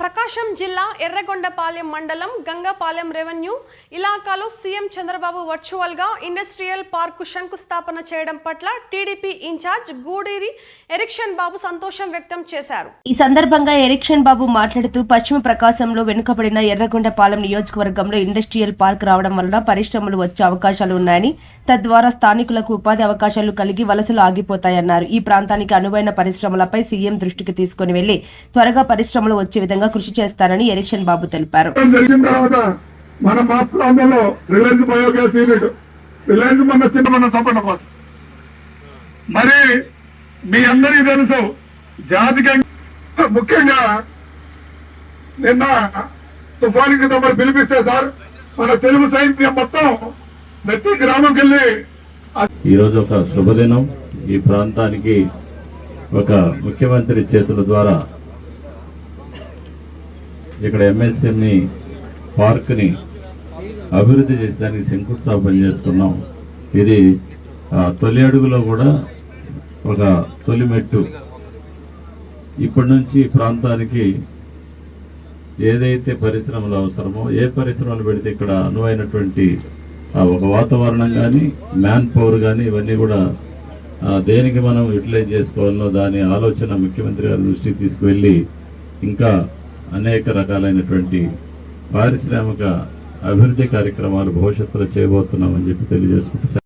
ప్రకాశం జిల్లా ఎర్రగొండపాలెం మండలం గంగపాలెం రెవెన్యూ ఇలాకాలో సీఎం చంద్రబాబు వర్చువల్గా ఇండస్ట్రియల్ పార్కు శంకుస్థాపన చేయడం పట్ల టీడీపీ ఇన్ఛార్జ్ గూడూరి ఎరిక్షన్ బాబు సంతోషం వ్యక్తం చేశారు. ఈ సందర్భంగా ఎరిక్షన్ బాబు మాట్లాడుతూ పశ్చిమ ప్రకాశంలో వెనుకబడిన ఎర్రగొండపాలెం నియోజకవర్గంలో ఇండస్ట్రియల్ పార్క్ రావడం వలన పరిశ్రమలు వచ్చే అవకాశాలు ఉన్నాయని తద్వారా స్థానికులకు ఉపాధి అవకాశాలు కలిగి వలసలు ఆగిపోతాయన్నారు. ఈ ప్రాంతానికి అనువైన పరిశ్రమలపై సీఎం దృష్టికి తీసుకుని వెళ్ళి త్వరగా పరిశ్రమలు వచ్చే విధంగా కృషి చేస్తారని ఎరిక్షన్ బాబు తెలిపారు. చట్టం తెలిసిన తర్వాత మన మా ప్రాంతంలో రిలయన్స్ బయోగ్యాస్ యూనిట్. రిలయన్స్ మన చిన్న మన అన్నమాట. మరి మీ అందరికీ తెలుసు జాతికి ముఖ్యంగా నిన్న తుఫానికి తమరు పిలిపిస్తే సార్ మన తెలుగు సైన్యం మొత్తం ప్రతి గ్రామంకి వెళ్ళి ఈరోజు ఒక శుభదినం. ఈ ప్రాంతానికి ఒక ముఖ్యమంత్రి చేతుల ద్వారా ఇక్కడ ఎంఎస్ఎంఈ పార్క్ని అభివృద్ధి చేసేదానికి శంకుస్థాపన చేసుకున్నాం. ఇది తొలి అడుగులో కూడా ఒక తొలి మెట్టు. ఇప్పటి నుంచి ఈ ప్రాంతానికి ఏదైతే పరిశ్రమలు అవసరమో ఏ పరిశ్రమలు పెడితే ఇక్కడ అనువైనటువంటి ఆ, ఒక వాతావరణం కానీ మ్యాన్ పవర్ కానీ ఇవన్నీ కూడా దేనికి మనం యూటిలైజ్ చేసుకోవాలో దాని ఆలోచన ముఖ్యమంత్రి గారి దృష్టికి తీసుకువెళ్ళి ఇంకా అనేక రకాలైనటువంటి పారిశ్రామిక అభివృద్ధి కార్యక్రమాలు భవిష్యత్తులో చేయబోతున్నామని చెప్పి తెలియజేసుకుంటూ